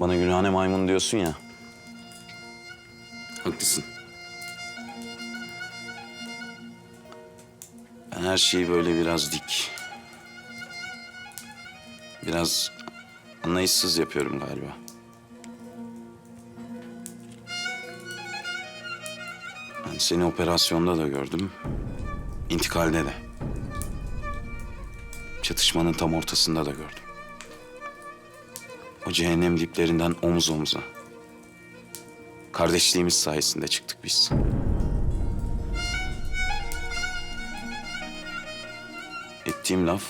Bana gülhane maymun diyorsun ya. Haklısın. Ben her şeyi böyle biraz dik. Biraz anlayışsız yapıyorum galiba. Ben seni operasyonda da gördüm. İntikalde de. Çatışmanın tam ortasında da gördüm. O cehennem diplerinden omuz omuza. Kardeşliğimiz sayesinde çıktık biz. Ettiğim laf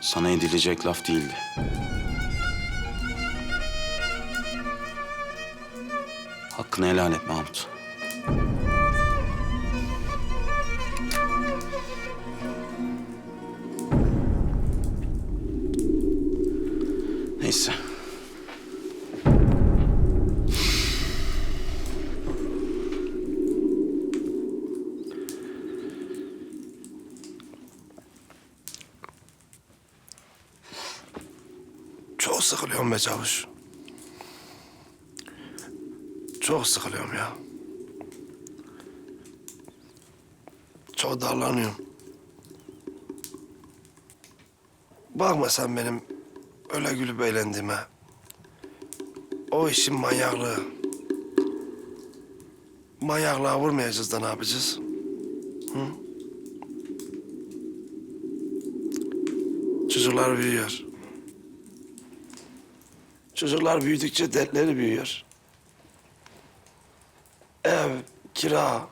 sana edilecek laf değildi. Hakkını helal et Mahmut. Neyse. Çok sıkılıyorum be çavuş. Çok sıkılıyorum ya. Çok darlanıyorum. Bakma sen benim öyle gülüp eğlendiğime. O işin manyaklığı. Manyaklığa vurmayacağız da ne yapacağız? Hı? Çocuklar büyüyor. Çocuklar büyüdükçe dertleri büyüyor. Ev, kira.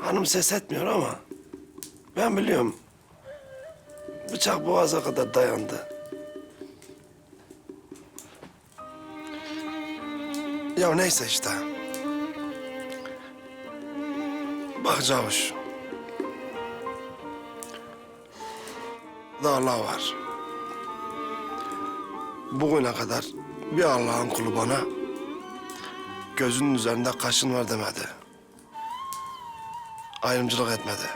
Hanım ses etmiyor ama ben biliyorum. Bıçak boğaza kadar dayandı. Ya neyse işte. Bak Cavuş. Dağlar var. Bugüne kadar bir Allah'ın kulu bana gözünün üzerinde kaşın var demedi. Ayrımcılık etmedi.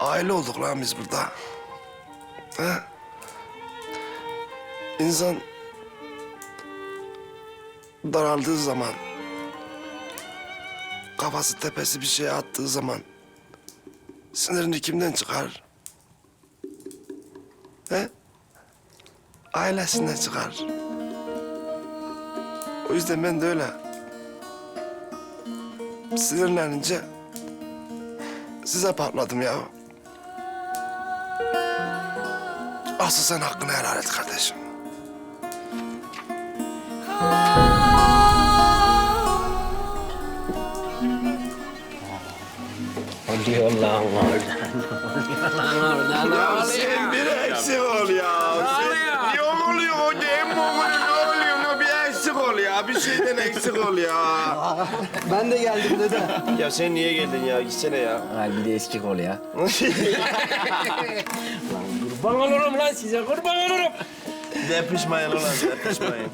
Aile olduk lan biz burada. He? İnsan daraldığı zaman, kafası tepesi bir şeye attığı zaman sinirini kimden çıkar? He? Ailesinden çıkar. O yüzden ben de öyle. Sinirlenince size patladım ya. Asıl sen hakkını helal et kardeşim. Oluyor lan oradan. Oluyor lan oradan. Ya sen bir eksik ol ya. Sen yok oluyor o değil mi oluyor? Ne oluyor? Ne bir eksik ol ya. Bir şeyden eksik ol ya. Ben de geldim dede. Ya sen niye geldin ya? Gitsene ya. Bir de eski kol ya. Kurban olurum lan size kurban olurum. Depişmeyin ulan depişmeyin.